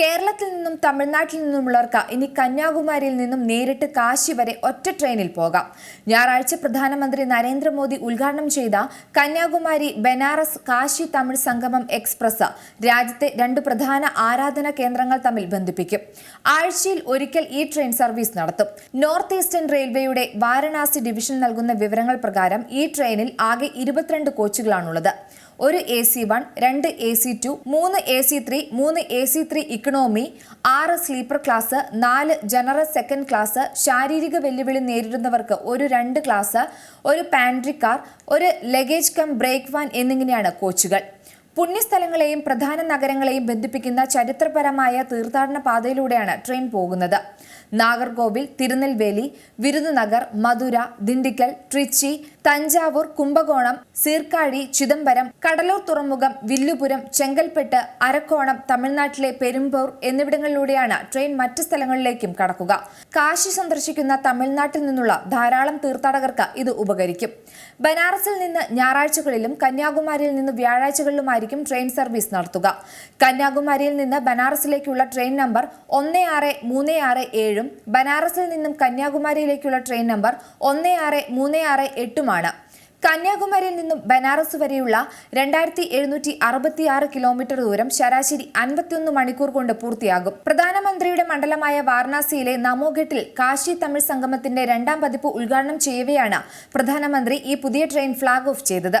കേരളത്തിൽ നിന്നും തമിഴ്നാട്ടിൽ നിന്നുമുള്ളവർക്ക് ഇനി കന്യാകുമാരിയിൽ നിന്നും നേരിട്ട് കാശി വരെ ഒറ്റ ട്രെയിനിൽ പോകാം. ഞായറാഴ്ച പ്രധാനമന്ത്രി നരേന്ദ്രമോദി ഉദ്ഘാടനം ചെയ്ത കന്യാകുമാരി ബനാറസ് കാശി തമിഴ് സംഗമം എക്സ്പ്രസ് രാജ്യത്തെ രണ്ട് പ്രധാന ആരാധന കേന്ദ്രങ്ങൾ തമ്മിൽ ബന്ധിപ്പിക്കും. ആഴ്ചയിൽ ഒരിക്കൽ ഈ ട്രെയിൻ സർവീസ് നടത്തും. നോർത്ത് ഈസ്റ്റേൺ റെയിൽവേയുടെ വാരണാസി ഡിവിഷൻ നൽകുന്ന വിവരങ്ങൾ പ്രകാരം ഈ ട്രെയിനിൽ ആകെ ഇരുപത്തിരണ്ട് കോച്ചുകളാണുള്ളത്. ഒരു എ സി വൺ രണ്ട് എ സി ടു മൂന്ന് എ സി ത്രീ മൂന്ന് എ സി ത്രീ ഇക്കണോമി ആറ് സ്ലീപ്പർ ക്ലാസ് നാല് ജനറൽ സെക്കൻഡ് ക്ലാസ് ശാരീരിക വെല്ലുവിളി നേരിടുന്നവർക്ക് ഒരു രണ്ട് ക്ലാസ് ഒരു പാൻട്രി കാർ ഒരു ലഗേജ് കം ബ്രേക്ക് വാൻ എന്നിങ്ങനെയാണ് കോച്ചുകൾ പുണ്യസ്ഥലങ്ങളെയും പ്രധാന നഗരങ്ങളെയും ബന്ധിപ്പിക്കുന്ന ചരിത്രപരമായ തീർത്ഥാടന പാതയിലൂടെയാണ് ട്രെയിൻ പോകുന്നത്. നാഗർകോവിൽ തിരുനെൽവേലി വിരുദുനഗർ മധുര ദിണ്ടിക്കൽ ട്രിച്ചി തഞ്ചാവൂർ കുംഭകോണം സീർക്കാഴി ചിദംബരം കടലൂർ തുറമുഖം വില്ലുപുരം ചെങ്കൽപ്പെട്ട് അരക്കോണം തമിഴ്നാട്ടിലെ പെരുമ്പൂർ എന്നിവിടങ്ങളിലൂടെയാണ് ട്രെയിൻ മറ്റ് സ്ഥലങ്ങളിലേക്കും കടക്കുക. കാശി സന്ദർശിക്കുന്ന തമിഴ്നാട്ടിൽ നിന്നുള്ള ധാരാളം തീർത്ഥാടകർക്ക് ഇത് ഉപകരിക്കും. ബനാറസിൽ നിന്ന് ഞായറാഴ്ചകളിലും കന്യാകുമാരിയിൽ നിന്ന് വ്യാഴാഴ്ചകളിലുമായിരിക്കും ട്രെയിൻ സർവീസ് നടത്തുക. കന്യാകുമാരിയിൽ നിന്ന് ബനാറസിലേക്കുള്ള ട്രെയിൻ നമ്പർ ഒന്ന് ആറ് മൂന്ന് ആറ് ഏഴും ബനാറസിൽ നിന്നും കന്യാകുമാരിയിലേക്കുള്ള ട്രെയിൻ നമ്പർ ഒന്ന് ആറ് മൂന്ന് ആറ് എട്ടുമാണ്. കന്യാകുമാരിയിൽ നിന്നും ബനാറസ് വരെയുള്ള രണ്ടായിരത്തി എഴുന്നൂറ്റി അറുപത്തി ആറ് കിലോമീറ്റർ ദൂരം ശരാശരി അൻപത്തിയൊന്ന് മണിക്കൂർ കൊണ്ട് പൂർത്തിയാകും. പ്രധാനമന്ത്രിയുടെ മണ്ഡലമായ വാരണാസിയിലെ നമോഘട്ടിൽ കാശി തമിഴ് സംഗമത്തിന്റെ രണ്ടാം പതിപ്പ് ഉദ്ഘാടനം ചെയ്യവെയാണ് പ്രധാനമന്ത്രി ഈ പുതിയ ട്രെയിൻ ഫ്ളാഗ് ഓഫ് ചെയ്തത്.